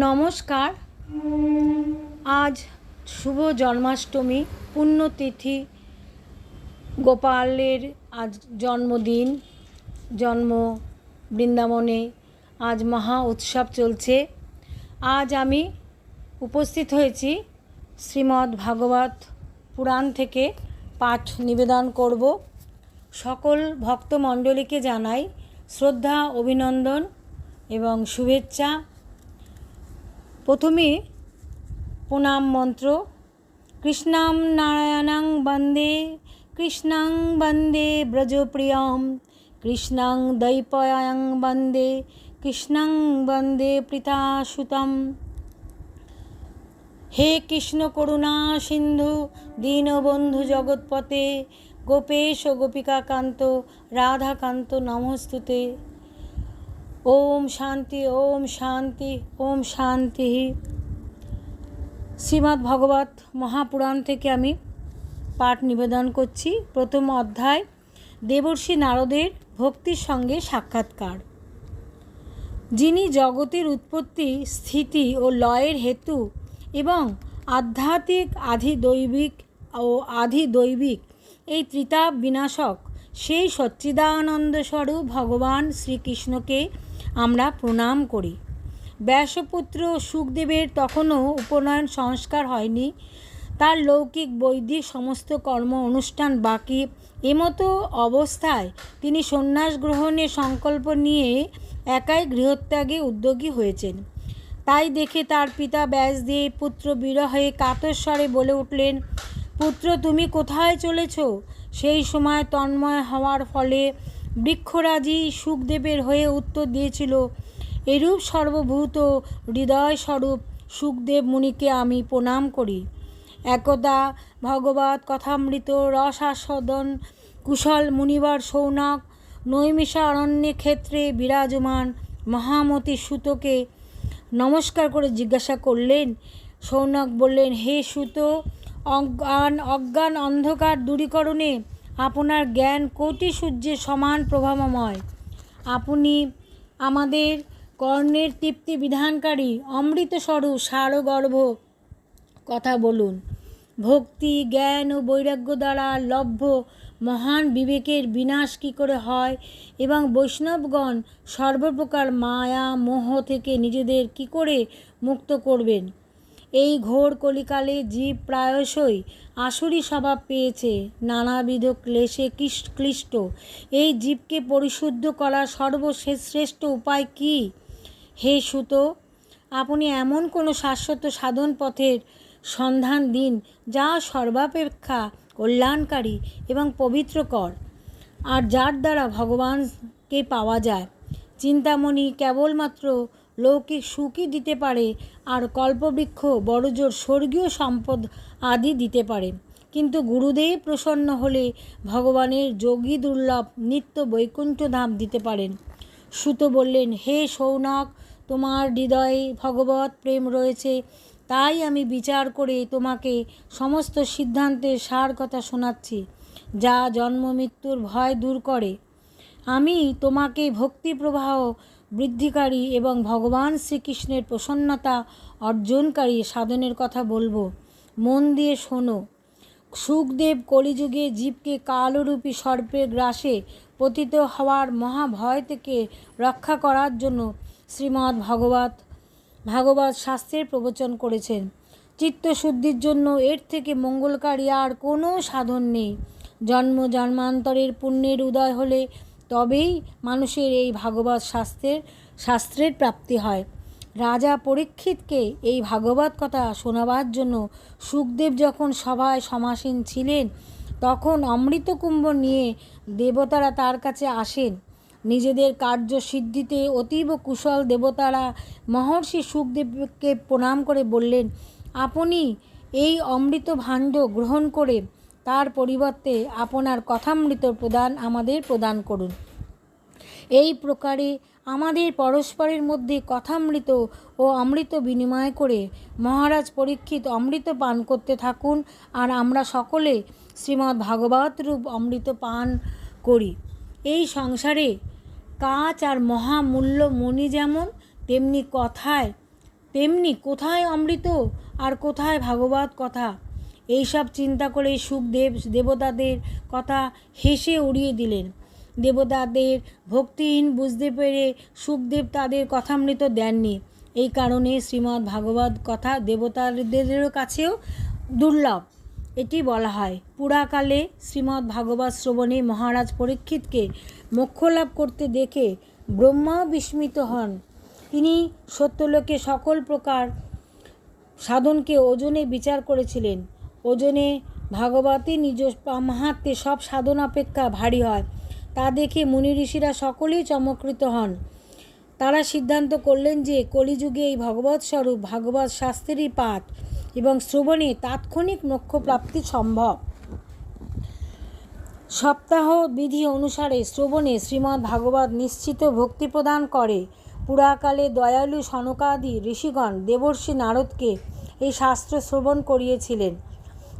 নমস্কার। আজ শুভ জন্মাষ্টমী, পুণ্যতিথি, গোপালের আজ জন্মদিন, জন্ম বৃন্দাবনে আজ মহা উৎসব চলছে। আজ আমি উপস্থিত হয়েছি শ্রীমদ্ ভাগবত পুরাণ থেকে পাঠ নিবেদন করব। সকল ভক্তমণ্ডলীকে জানাই শ্রদ্ধা, অভিনন্দন এবং শুভেচ্ছা। প্রথমে প্রণাম মন্ত্র, কৃষ্ণাম নারায়ণাং বন্দে, কৃষ্ণাং বন্দে ব্রজপ্রিয়ম, কৃষ্ণাং দৈপয়াং বন্দে, কৃষ্ণাং বন্দে প্রীতাসুতম। হে কৃষ্ণ করুণা সিন্ধু, দীনবন্ধু জগৎপতে গোপেশ গোপিকাকান্ত, রাধাকান্ত নমস্তুতে। ওম শান্তি ওম শান্তি ওম শান্তি। শ্রীমদ্ ভগবত মহাপুরাণ থেকে আমি পাঠ নিবেদন করছি। প্রথম অধ্যায়, দেবর্ষি নারদের ভক্তির সঙ্গে সাক্ষাৎকার। যিনি জগতের উৎপত্তি, স্থিতি ও লয়ের হেতু এবং আধ্যাত্মিক, আধিদৈবিক ও আধিদৈবিক এই ত্রিতাপ বিনাশক সেই সচ্চিদানন্দ স্বরূপ ভগবান শ্রীকৃষ্ণকে আমরা প্রণাম করি। ব্যাসপুত্র সুখদেবের তখনও উপনয়ন সংস্কার হয়নি। তার লৌকিক বৈদিক সমস্ত কর্ম অনুষ্ঠান বাকি। এমতো অবস্থায় তিনি সন্ন্যাস গ্রহণের সংকল্প নিয়ে একাই গৃহত্যাগে উদ্যোগী হয়েছেন। তাই দেখে তার পিতা ব্যাসদেব পুত্র বিরহে কাতস্বরে বলে উঠলেন, পুত্র, তুমি কোথায় চলেছ? সেই সময় তন্ময় হওয়ার ফলে বৃক্ষরাজি সুখদেবের হয়ে উত্তর দিয়েছিল, এরূপ সর্বভূত হৃদয়স্বরূপ সুখদেব মুনিকে আমি প্রণাম করি। একদা ভগবত কথামৃত রসাস্বাদন কুশল মুনিবার সৌনক নৈমিষা অরণ্যে ক্ষেত্রে বিরাজমান মহামতি সুতকে নমস্কার করে জিজ্ঞাসা করলেন। সৌনক বললেন, হে সুত অজ্ঞান অজ্ঞান অন্ধকার দূরীকরণে আপনার জ্ঞান কোটি সূর্যের সমান প্রভাবময়। আপনি আমাদের কর্ণের তৃপ্তি বিধানকারী অমৃতস্বরূপ সারগর্ভ। কথা বলুন। ভক্তি, জ্ঞান ও বৈরাগ্য দ্বারা লভ্য মহান বিবেকের বিনাশ কী করে হয় এবং বৈষ্ণবগণ সর্বপ্রকার মায়া, মোহ থেকে নিজেদের কি করে মুক্ত করবেন? এই ঘোর কলিকালে জীব প্রায়শই আসুরি স্বভাব পেয়েছে, নানাবিধ ক্লেশে ক্লিষ্ট। এই জীবকে পরিশুদ্ধ করার সর্বশেষ শ্রেষ্ঠ উপায় কি? হে সুত, আপনি এমন কোনো শাশ্বত সাধন পথের সন্ধান দিন, যা সর্বাপেক্ষা কল্যাণকারী এবং পবিত্রকর আর যার দ্বারা ভগবানকে পাওয়া যায়। চিন্তামণি কেবলমাত্র লৌকিক সুখই দিতে পারে আর কল্পবৃক্ষ, বড়জোর স্বর্গীয় সম্পদ আদি দিতে পারে। কিন্তু গুরুদেব প্রসন্ন হলে ভগবানের যোগী দুর্লভ নিত্য বৈকুণ্ঠ ধাম দিতে পারেন। সুত বললেন, হে সৌনক, তোমার হৃদয়ে ভগবত প্রেম রয়েছে। তাই আমি বিচার করে তোমাকে সমস্ত সিদ্ধান্তের সার কথা শোনাচ্ছি, যা জন্ম মৃত্যুর ভয় দূর করে। আমি তোমাকে ভক্তি প্রবাহ বৃদ্ধিকারী এবং ভগবান শ্রীকৃষ্ণের প্রসন্নতা অর্জনকারী সাধনের কথা বলব। মন দিয়ে শোনো। সুখদেব কলিযুগে জীবকে কালরূপী সর্পের গ্রাসে পতিত হওয়ার মহাভয় থেকে রক্ষা করার জন্য শ্রীমদ্ ভগবত, ভাগবত শাস্ত্রের প্রবচন করেছেন। চিত্তশুদ্ধির জন্য এর থেকে মঙ্গলকারী আর কোনো সাধন নেই। জন্ম জন্মান্তরের পুণ্যের উদয় হলে তবেই মানুষের এই ভাগবত শাস্ত্রের শাস্ত্রের প্রাপ্তি হয়। রাজা পরীক্ষিতকে এই ভাগবত কথা শোনাবার জন্য সুখদেব যখন সভায় সমাসীন ছিলেন, তখন অমৃতকুম্ভ নিয়ে দেবতারা তার কাছে আসেন। নিজেদের কার্য সিদ্ধিতে অতীব কুশল দেবতারা মহর্ষি সুখদেবকে প্রণাম করে বললেন, আপনি এই অমৃত ভাণ্ড গ্রহণ করে তার পরিবর্তে আপনার কথামৃত প্রদান আমাদের প্রদান করুন। এই প্রকারে আমাদের পরস্পরের মধ্যে কথামৃত ও অমৃত বিনিময় করে মহারাজ পরীক্ষিত অমৃত পান করতে থাকুন আর আমরা সকলে শ্রীমদ্ ভাগবত রূপ অমৃত পান করি। এই সংসারে কাচ আর মহামূল্য মণি যেমন তেমনি কথায়, তেমনি কোথায় অমৃত আর কোথায় ভাগবত কথা এইসব চিন্তা করে সুখদেব দেবতাদের কথা হেসে উড়িয়ে দিলেন। দেবতাদের ভক্তিহীন বুঝতে পেরে সুখদেব তাদের কথামৃত দেননি। এই কারণে শ্রীমদ্ ভাগবত কথা দেবতাদেরও কাছেও দুর্লভ। এটি বলা হয়, পুরাকালে শ্রীমদ্ ভাগবত শ্রবণে মহারাজ পরীক্ষিতকে মোক্ষ লাভ করতে দেখে ব্রহ্মা বিস্মিত হন। তিনি সত্যলোকে সকল প্রকার সাধনকে ওজনে বিচার করেছিলেন। ওজনে ভাগবতী নিজ মাহাত্মে সব সাধন অপেক্ষা ভারী হয়। তা দেখে মুনি ঋষিরা সকলেই চমকৃত হন। তারা সিদ্ধান্ত করলেন যে কলিযুগে এই ভগবত স্বরূপ ভাগবত শাস্ত্রেরই পাঠ এবং শ্রবণে তাৎক্ষণিক মোক্ষ প্রাপ্তি সম্ভব। সপ্তাহ বিধি অনুসারে শ্রবণে শ্রীমদ্ ভাগবত নিশ্চিত ভক্তি প্রদান করে। পুরাকালে দয়ালু সনকাদি ঋষিগণ দেবর্ষি নারদকে এই শাস্ত্র শ্রবণ করিয়েছিলেন।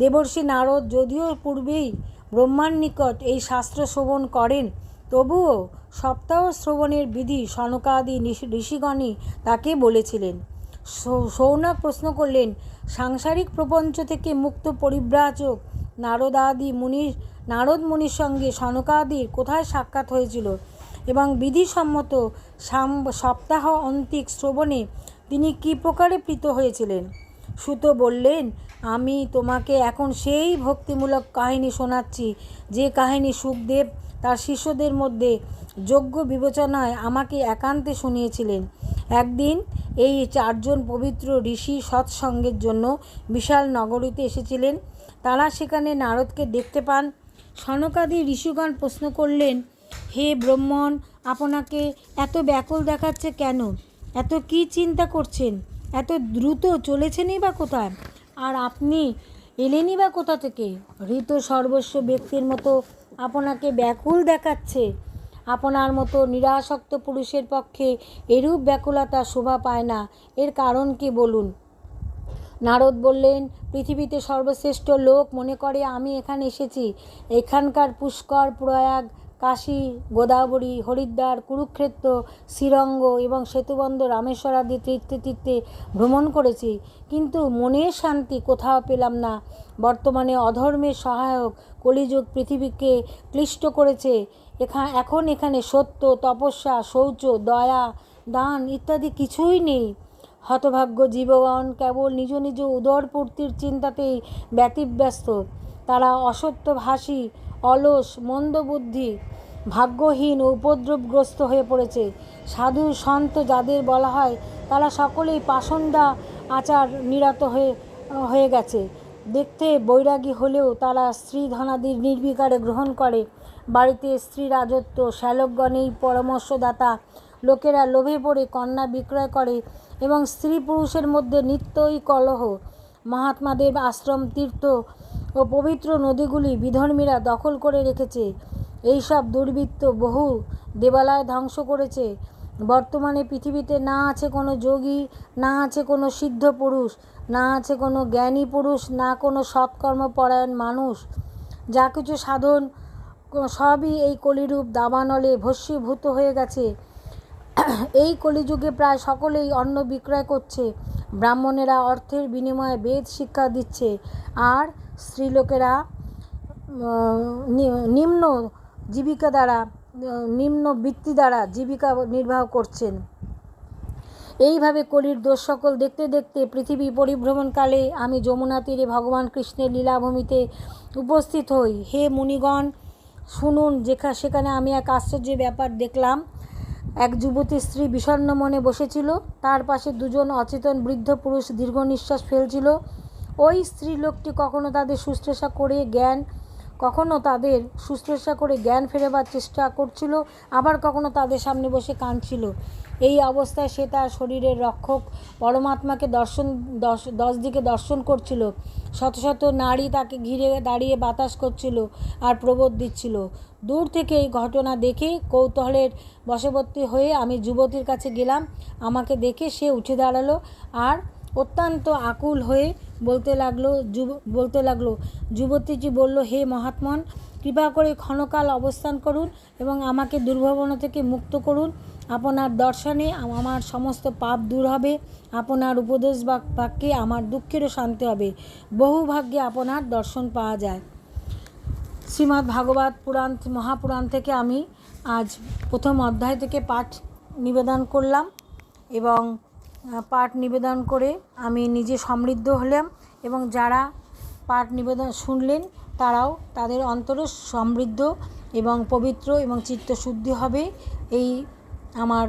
দেবর্ষি নারদ যদিও পূর্বেই ব্রহ্মার নিকট এই শাস্ত্র শ্রবণ করেন, তবুও সপ্তাহ শ্রবণের বিধি সনকাদি ঋষিগণই তাকে বলেছিলেন। সৌনক প্রশ্ন করলেন, সাংসারিক প্রপঞ্চ থেকে মুক্ত পরিব্রাজক নারদাদি মুনির নারদ মুনির সঙ্গে সনকাদির কোথায় সাক্ষাৎ হয়েছিল এবং বিধিসম্মত সপ্তাহ অন্তিক শ্রবণে তিনি কী প্রকারে প্রীত হয়েছিলেন? সুত বললেন আমি তোমাকে এখন সেই ভক্তিমূলক কাহিনী শোনাচ্ছি। যে কাহিনী সুখদেব তার শিষ্যদের মধ্যে যোগ্য বিবেচনায় আমাকে একান্তে শুনিয়েছিলেন। একদিন এই চারজন পবিত্র ঋষি সৎসঙ্গের জন্য বিশাল নগরীতে এসেছিলেন। তারা সেখানে নারদকে দেখতে পান। সনকাদি ঋষিগণ প্রশ্ন করলেন, হে ব্রহ্মণ, আপনাকে এত ব্যাকুল দেখাচ্ছে কেন? এত কি চিন্তা করছেন? এত দ্রুত চলেছেনই বা কোথায়? আর আপনি এলেনই বা কোথা থেকে? ঋত সর্বস্ব ব্যক্তির মতো আপনাকে ব্যাকুল দেখাচ্ছে। আপনার মতো নিরাসক্ত পুরুষের পক্ষে এরূপ ব্যাকুলতা শোভা পায় না। এর কারণ কি বলুন? নারদ বললেন, পৃথিবীতে সর্বশ্রেষ্ঠ লোক মনে করে আমি এখানে এসেছি। এখানকার পুষ্কর প্রয়াগ কাশী, গোদাবরী, হরিদ্বার, কুরুক্ষেত্র, শ্রীরঙ্গ এবং সেতুবন্ধ রামেশ্বর আদি তীর্থে তীর্থে ভ্রমণ করেছি। কিন্তু মনের শান্তি কোথাও পেলাম না। বর্তমানে অধর্মের সহায়ক কলিযুগ পৃথিবীকে ক্লিষ্ট করেছে। এখা, এখন এখানে সত্য, তপস্যা, শৌচ, দয়া, দান ইত্যাদি কিছুই নেই। হতভাগ্য জীবগণ কেবল নিজ নিজ উদরপূর্তির চিন্তাতেই ব্যতিব্যস্ত। তারা অসত্যভাষী অলস মন্দবুদ্ধি ভাগ্যহীন ও উপদ্রবগ্রস্ত হয়ে পড়েছে। সাধু সন্ত যাদের বলা হয়, তারা সকলেই পাষণ্ডা আচার নিরত হয়ে হয়ে গেছে। দেখতে বৈরাগী হলেও তারা স্ত্রী ধনাদির নির্বিকারে গ্রহণ করে। বাড়িতে স্ত্রী রাজত্ব শ্যালকগণেই পরামর্শদাতা। লোকেরা লোভে পড়ে কন্যা বিক্রয় করে এবং স্ত্রী পুরুষের মধ্যে নিত্যই কলহ। মহাত্মাদের আশ্রম তীর্থ ও পবিত্র নদীগুলি বিধর্মীরা দখল করে রেখেছে। এইসব দুর্বৃত্ত বহু দেবালয় ধ্বংস করেছে। বর্তমানে পৃথিবীতে না আছে কোনো যোগী, না আছে কোনো সিদ্ধ পুরুষ, না আছে কোনো জ্ঞানী পুরুষ, না কোনো সৎকর্মপরায়ণ মানুষ। যা কিছু সাধন, সবই এই কলিরূপ দাবানলে ভস্মীভূত হয়ে গেছে। এই কলিযুগে প্রায় সকলেই অন্ন বিক্রয় করছে। ব্রাহ্মণেরা অর্থের বিনিময়ে বেদ শিক্ষা দিচ্ছে। আর স্ত্রীলোকেরা নিম্ন জীবিকা দ্বারা, নিম্ন বৃত্তি দ্বারা জীবিকা নির্বাহ করছেন। এইভাবে কলির দোষ সকল দেখতে দেখতে পৃথিবী পরিভ্রমণকালে আমি যমুনা তীরে ভগবান কৃষ্ণের লীলাভূমিতে উপস্থিত হই। হে মুনিগণ, শুনুন, যেখা, সেখানে আমি এক আশ্চর্য ব্যাপার দেখলাম। এক যুবতী স্ত্রী বিষণ্ন মনে বসেছিল। তার পাশে দুজন অচেতন বৃদ্ধ পুরুষ দীর্ঘ নিঃশ্বাস ফেলছিল। ওই স্ত্রী লোকটি কখনো তাদের শুশ্রূষা করে জ্ঞান, কখনো তাদের শুশ্রূষা করে জ্ঞান ফেরাবার চেষ্টা করছিল, আবার কখনো তাদের সামনে বসে কাঁদছিল। এই অবস্থায় সে তার শরীরের রক্ষক পরমাত্মাকে দর্শন, দশ দশ দিকে দর্শন করছিল। শত শত নারী তাকে ঘিরে দাঁড়িয়ে বাতাস করছিল আর প্রবোধ দিচ্ছিল। দূর থেকে এই ঘটনা দেখে কৌতূহলের বশবর্তী হয়ে আমি যুবতীর কাছে গেলাম। আমাকে দেখে সে উঠে দাঁড়াল আর অত্যন্ত আকুল হয়ে বলতে লাগল, যুব, বলতে লাগল, যুবতীজি বলল, হে মহাত্মন, কৃপা করে ক্ষণকাল অবস্থান করুন এবং আমাকে দুর্ভাবনা থেকে মুক্ত করুন। আপনার দর্শনে আমার সমস্ত পাপ দূর হবে। আপনার উপদেশ বাক- বাক্যে আমার দুঃখেরও শান্তি হবে। বহু ভাগ্যে আপনার দর্শন পাওয়া যায়। শ্রীমদ্ ভাগবত পুরাণ, মহাপুরাণ থেকে আমি আজ প্রথম অধ্যায় থেকে পাঠ নিবেদন করলাম এবং পাঠ নিবেদন করে আমি নিজে সমৃদ্ধ হলাম এবং যারা পাঠ নিবেদন শুনলেন, তারাও তাদের অন্তরে সমৃদ্ধ এবং পবিত্র এবং চিত্তশুদ্ধি হবে। এই আমার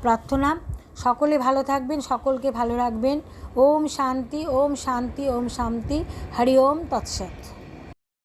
প্রার্থনা। সকলে ভালো থাকবেন, সকলকে ভালো রাখবেন। ওম শান্তি ওম শান্তি ওম শান্তি। হরি ওম, তৎসৎ।